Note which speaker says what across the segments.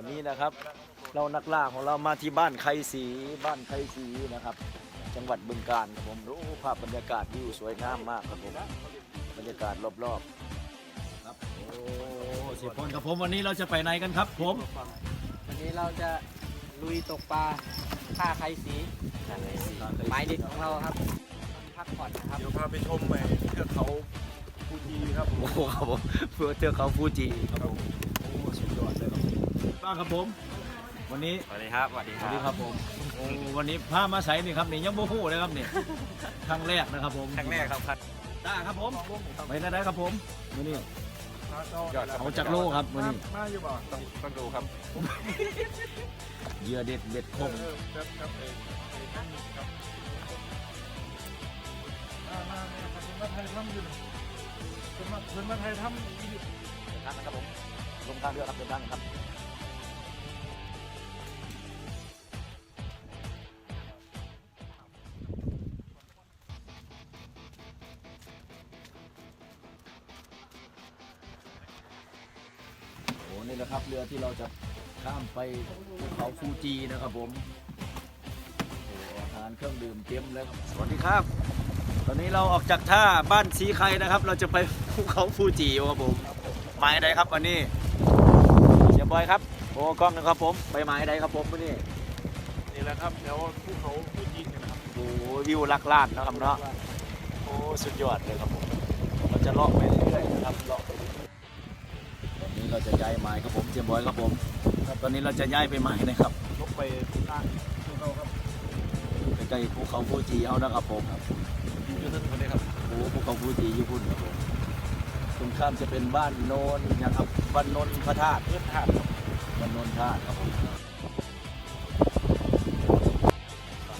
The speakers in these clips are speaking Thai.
Speaker 1: วันนี้นะครับ เรานักล่าของเรามาที่บ้านไคสีบ้านไคสีนะครับ จังหวัดบึงกาฬครับผมรู้ภาพบรรยากาศวิวสวยงามมากครับผมบรรยากาศรอบๆครับโอ้เสียพลครับผมวันนี้เราจะไปไหนกันครับผม
Speaker 2: วันนี้เราจะลุยตกปลาฆ่าไข่สีหมายเด็ดของเราครับพักผ่อนนะครับ
Speaker 3: เดี๋ยวพาไปชมไปเทือกเขาฟูจิครับผม
Speaker 1: โอ้ครับผมเพื่อเทือกเขาฟูจิครับผม บ้างครับผม วันนี้
Speaker 2: สวัสดีครับสวัสดี
Speaker 1: สวัสดีครับผมโอ้วันนี้พามาใส่นี่ครับนี่ยังโมโหเลยครับนี่ครั้งแรกนะครับผม
Speaker 2: ครั้งแรกครับครับ
Speaker 1: ได้ครับผมไปได้ได้ครับผมวันนี้
Speaker 3: ยอดครับ
Speaker 1: เอาจากโลครับวันนี้
Speaker 3: มาอยู่บ่ต้องต้องดูครับ
Speaker 1: เหยื่อเด็ดเด็ดคม
Speaker 3: เออครับครับเออเออครับมามามาคนมาไทยทำอยู่คนมาคนมาไทยทำอยู่
Speaker 1: เดินทางนะครับผมลงทางเรือครับเดินทางครับ นี่แหละครับ เรือที่เราจะข้ามไปภูเขาฟูจินะครับผมโอ้อาหารเครื่องดื่มเต็มเลยครับสวัสดีครับ ตอนนี้เราออกจากท่าบ้านสีไข่นะครับ เราจะไปภูเขาฟูจิครับผมหมายใดครับวันนี้เสียบอยครับโอ้กล้องนะครับผมไปหมายใดครับผมวันนี้
Speaker 3: นี่แหละครับแถวภูเขาฟูจิเนยนะครับ
Speaker 1: โอ้วิวลักลานนะครับเนาะโอ้สุดยอดเลยครับผมเราจะเลาะไป ย้ายหมายครับผมเสียบอยครับผมครับตอนนี้เราจะย้ายไปหมายนะครับ
Speaker 3: ลงไปล่างภูเขาครับ
Speaker 1: ใกล้ๆภูเขาฟูจิเอานะครับผม
Speaker 3: อยู่ถนนนี้ครับ
Speaker 1: โอ้ภูเขาฟูจิอยู่พุ่นครับผมตรงข้ามจะเป็นบ้านโนนนะครับบ้านโนนพระธาตุ
Speaker 3: เพื่อนถาดครับ
Speaker 1: บ้านโนนธาตุครับผม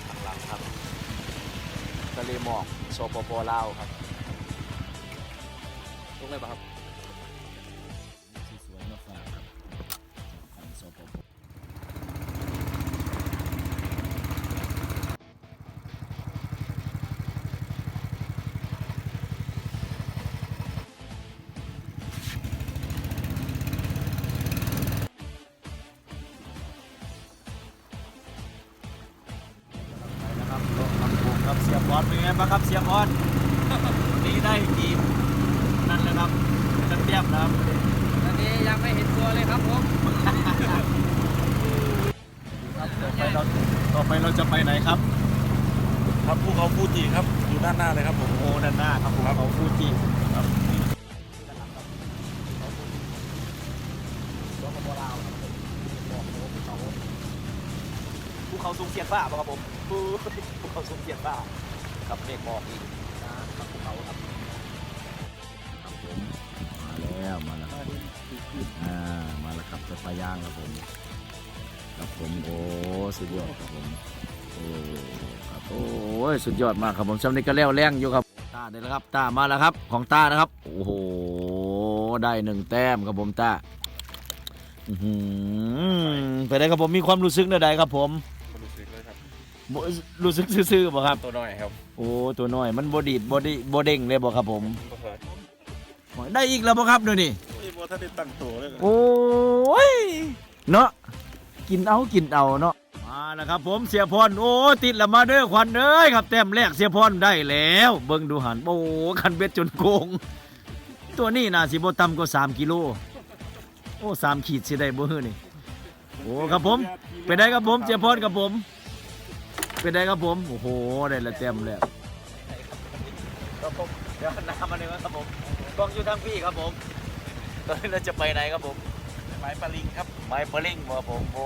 Speaker 1: ข้างหลังครับทะเลหมอกสปปลาวครับ
Speaker 3: ตรงไหนบ้างครับ
Speaker 1: ป็นไงบ้างครับเสียบอลวันนี้ได้ทีมนั่นเลยครับกันเทียบนะครับ
Speaker 2: ตอนนี้ยังไม่เห็นตัวเลยครับผม
Speaker 1: ต่อไปเราต่อไปเราจะไปไหนครับ
Speaker 3: ครับภูเขาฟูจิครับอยู่ด้านหน้าเลยครับผม
Speaker 1: โอ้ด้านหน้าครับผมเขาฟูจิครับภูเขาสูงเสียดฟ้าป่ะครับผมภูภูเขาสูงเสียดฟ้า ครับเมฆหมอกอีกนะครับภูเขาครับครับผมมาแล้วมาแล้วครับอ่ามาแล้วครับจะปลาย่างครับผมครับผมโอ้สุดยอดครับผมโอ้ครับโอ้ยสุดยอดมากครับผมชำนี้ก็แล้วแรงอยู่ครับตาได้แล้วครับตามาแล้วครับของตานะครับโอ้โหได้หนึ่งแต้มครับผมตาอื้อหือไปได้ครับผมมีความรู้สึกใดๆครับผม
Speaker 3: รู้สึกเลยครับ
Speaker 1: บ่รู้สึกซื่อๆบ่ครับ
Speaker 3: ตัวน้อยครับ
Speaker 1: โอ้ตัวน้อย มันบดีดบดีบเด้งเลยบ่ครับผม
Speaker 3: ก็เคย
Speaker 1: ได้อีกแล้วบ่ครับเดี๋ยวนี้
Speaker 3: โอ้ยบ่ท่านได้ตั้งตัวเลยครับ
Speaker 1: โอ้ยเนาะกินเอากินเอาเนาะมาแล้วครับผมเสียพรโอ้ติดละมาเด้อควันเอ้ยครับแต้มแรกเสียพรได้แล้ว เบิ่งดูหันโอ้คันเบ็ดจนโกง ตัวนี้น่าสิบ่ต่ำกว่า3กิโลโอ้สามขีดสิได้บ่ฮื้อนี่โอ้ครับผมเป็นได้ครับผมเสียพรครับผม เป็นได้ครับผม โอ้โห ได้ละแต้มแรกครับผม เดี๋ยวน้ำมาหนึ่งครับผมกล้องอยู่ทางพี่ครับผม ตอนนี้เราจะไปไหนครับผม
Speaker 3: ไม้ปลาลิงครับ
Speaker 1: ไม้เปลิงบ่ผม โอ้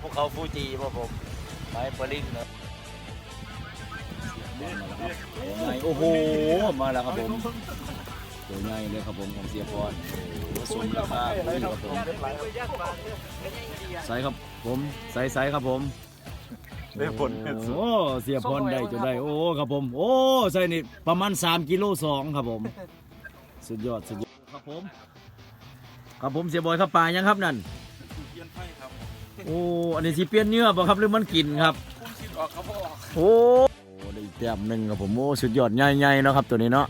Speaker 1: ภูเขาฟูจิบ่ผม ไม้เปลิงเนอะโอ้โห มาแล้วครับผม ตัวใหญ่เลยครับผมของเสียพรโอ้สมราคาดีครับผมใส่ครับผม ใส่ใส่ครับผม
Speaker 3: ได้ผลเห็ดสุด
Speaker 1: โอ้เสียพรได้จนได้โอ้ครับผม โอ้ใส่นี่ประมาณ 3กิโลสองครับผม สุดยอดสุดยอดครับผมครับผมเสียบอยครับปลายังครับนั่น
Speaker 3: เทียนไฟครับ
Speaker 1: โอ้อันนี้สิเปลี่ยนเนื้อบ่ครับหรือมันกินครับ
Speaker 3: คุ้มคิดออกครับพ่อ
Speaker 1: โอ้โอ้ได้อีกแต้มหนึ่งครับผมโอ้สุดยอดใหญ่ๆเนาะครับตัวนี้เนาะ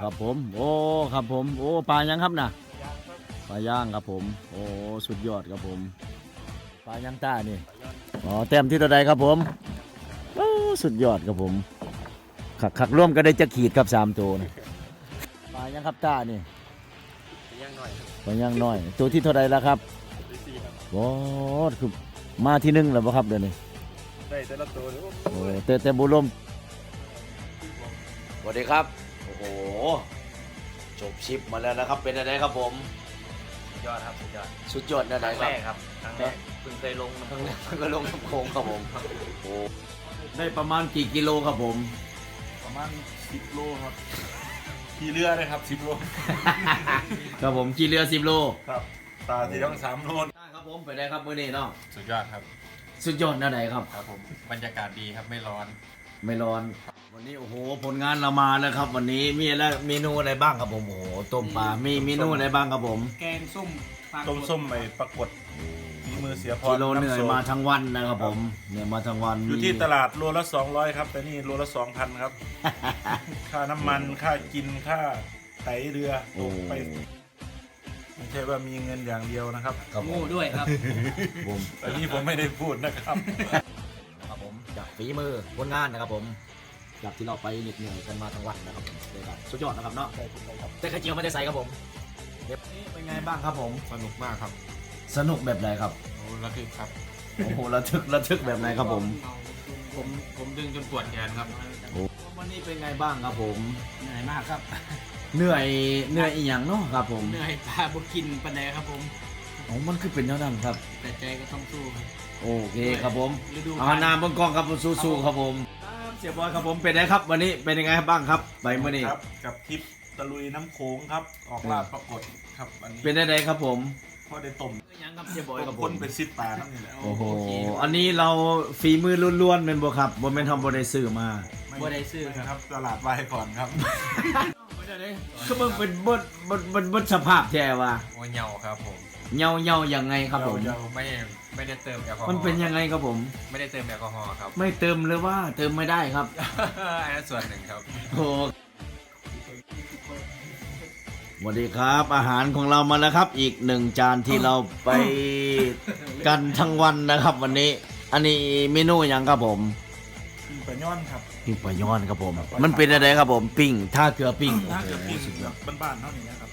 Speaker 1: ครับผม โอ้ครับผมโอ้ปลายังครับน่ะปลาลาย่างครับผม โอ้ สุดยอดครับผม ปลาย่างต้านี่ อ๋อแต้มที่ตัวใดครับผมโอ้สุดยอดครับผมขักขักร่วมก็ได้จะขีดครับสามตัวนะปลาย่างครับต้านี่
Speaker 2: ย่างหน่อยครับ
Speaker 1: ปลาย่างน้อย ตัวที่เท่าใดแล้วครับโอ้คือมาที่หนึ่งแล้วบ่ครับเดี๋ยวนี้
Speaker 3: ได้แต่ละตัว
Speaker 1: โอ้เตะเตะบุลมสวัสดีครับโอ้โหจบชิปมาแล้วนะครับเป็นอะไรครับผม
Speaker 2: สุดยอดครับ สุดยอด
Speaker 1: สุดยอดนะ
Speaker 2: ค
Speaker 1: ไหน
Speaker 2: รั้ง
Speaker 1: ค
Speaker 2: แร
Speaker 1: รับ
Speaker 2: กครับครั้งแรกเพิ่งเคยลงนะ
Speaker 1: ครั้งแรกมันก็ลงน้ำโค้งครับผมโอ้ได้ประมาณกี่กิโลครับผม
Speaker 3: ประมาณสิบโลครับขี่เรือเลยครับสิบโล
Speaker 1: ครับผมกี่เรือสิบโล
Speaker 3: ครับ ตาสีต้องสามโล
Speaker 1: ครับผมไปได้ครับมื้อนี้เนาะ
Speaker 4: สุดยอดครับ
Speaker 1: สุดยอดนะไหนครับ
Speaker 4: ครับผมบรรยากาศดีครับไม่ร้อน
Speaker 1: ไม่ร้อน วันนี้โอ้โหผลงานเรามาแล้วครับ วันนี้มีอะไรเมนูอะไรบ้างครับผมโอ้โหต้มปลามีเมนูอะไรบ้างครับผม
Speaker 2: แกงส้มปลา
Speaker 3: ต้มส้มไปปรากฏ มีมือเสียพร
Speaker 1: กิโลเหนื่อยำ
Speaker 3: ส้
Speaker 1: มาทั้งวันนะครับผมเนี่ยมาทั้งวัน
Speaker 3: อยู่ที่ตลาดโลละ 200 ครับ แต่นี่โลละ 2,000 ครับ ค่าน้ำมันค่ากินค่าไถเรือ
Speaker 1: โอ้
Speaker 3: ไปไม่ใช่ว่ามีเงินอย่างเดียวนะครับ
Speaker 1: ครับผ
Speaker 2: งู
Speaker 1: ม
Speaker 2: ด้วยครับ
Speaker 1: ผม
Speaker 3: แต่นี่ผมไม่ได้พูดนะครับ
Speaker 1: นะครับผมจากฝีมือผลงานนะครับผมจากที่เราไปเหน็ดเหนื่อยกันมาทั้งวันนะครับผมเลยครับสุดยอดนะครับเนาะแต่กระเจียวไม่ได้ใส่ครับผมเดี๋ยวนี้เป็นไงบ้างครับผม
Speaker 4: สนุกมากครับ
Speaker 1: สนุกแบบไหนครับ
Speaker 4: โอ้ระทึกครับ
Speaker 1: โอ้โหระทึกระทึกแบบไหนครับผม
Speaker 4: ผมผมดึงจนปวดแขนครับ
Speaker 1: วันนี้เป็นไงบ้างครับผม
Speaker 2: เหนื่อยมากครับ
Speaker 1: เหนื่อยเหนื่อยอีหยังเนาะครับผม
Speaker 2: เหนื่อยปลาบุกินปันไดครับผม
Speaker 1: โอ้มันคือเป็นเท่านั้นครับ
Speaker 2: แต่ใจก็ต้องสู้ครับ
Speaker 1: โอเคครับผม
Speaker 2: ฤดู
Speaker 1: เอานามบนกองครับสู้ๆครับผมเสียบอยครับผมเป็นไงครับ วันนี้เป็นยังไงบ้างครับไปเมื่อนี้
Speaker 3: ครับกับทริปตะลุยน้ำโขงครับ ออกลาดปรากฏครับวันนี้
Speaker 1: เป็นยังไงครับผม
Speaker 3: พ อได้ต้ม
Speaker 2: ยังครับเสียบอย
Speaker 3: ต้
Speaker 2: กั
Speaker 3: ม
Speaker 2: บผ
Speaker 3: คน
Speaker 2: ม
Speaker 3: เป็นสิบปลานั่นนี่แหละ
Speaker 1: โอ้โห
Speaker 2: โอเคครับ
Speaker 1: อันนี้เราฝีมือล้วนๆเป็นบ่ครับบ่แม่นทำบ่ได้ซื้อมา
Speaker 2: บ่ได้ซื้อครับ
Speaker 3: ครับ ตลาดวายก่อนครับ
Speaker 1: ก็มันเป็นบดบดบดบดสภาพแท้ว่า
Speaker 4: โอ้เหงาครับผม
Speaker 1: เหี่ยวเหี่ยวยังไงครับผม
Speaker 3: เหี่ยว
Speaker 4: ไม่ไม่ได้เติมแอลกอฮอล์
Speaker 1: มันเป็นยังไงครับผม
Speaker 4: ไม่ได้เติมแอลกอฮอล์ครับ
Speaker 1: ไม่เติมหรือว่าเติมไม่ได้ครับ
Speaker 4: อันนั้นส่วนหนึ่งครับ
Speaker 1: โอ้ส วัสดีครับ อาหารของเรามาแล้วครับ อีกหนึ่งจานที่เราไปกันทั้งวันนะครับ วันนี้ อันนี้เมนูหยังครับผม
Speaker 3: ปิ้งปลาย่อนครับ
Speaker 1: ปิ้งปลาย้อนครับผม มันเป็นอะไรครับผม ปิ้งท่าเกลือปิ้ง
Speaker 3: ถ้าเกิดปิ้ง
Speaker 1: โอ้โหสุดย
Speaker 3: แบ
Speaker 1: อด
Speaker 3: บบ้านๆเท่านี้นะครับ